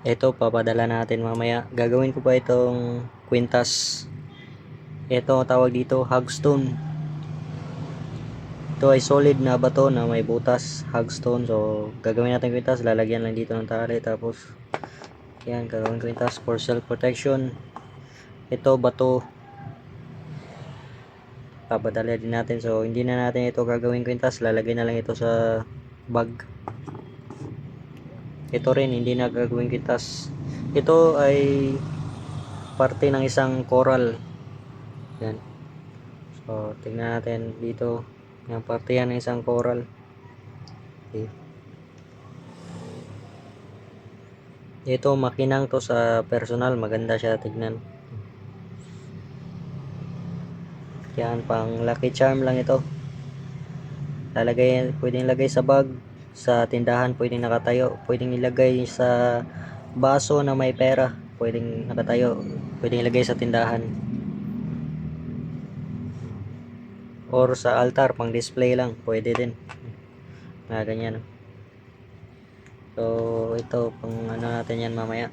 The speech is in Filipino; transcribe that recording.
Ito, papadala natin mamaya. Gagawin ko pa itong kwintas. Ito, tawag dito, hagstone. Ito ay solid na bato na may butas, hagstone. So, gagawin natin kwintas. Lalagyan lang dito ng tali. Tapos, yan, gagawin kwintas for self-protection. Ito, bato. Papadala din natin. So, hindi na natin ito gagawin kwintas. Lalagay na lang ito sa bag. Ito rin, hindi na gagawin. Ito ay parte ng isang coral. Yan. So, tingnan natin dito. Yan, parte yan ng isang coral. Okay. Ito, makinang to sa personal. Maganda siya tignan. Yan, pang lucky charm lang ito. Lalagay, pwedeng lagay sa bag, sa tindahan, pwedeng nakatayo, pwedeng ilagay sa baso na may pera, pwedeng nakatayo, pwedeng ilagay sa tindahan. Or sa altar, pang display lang, pwede din. Na ganyan. So, ito, pang ano natin yan mamaya.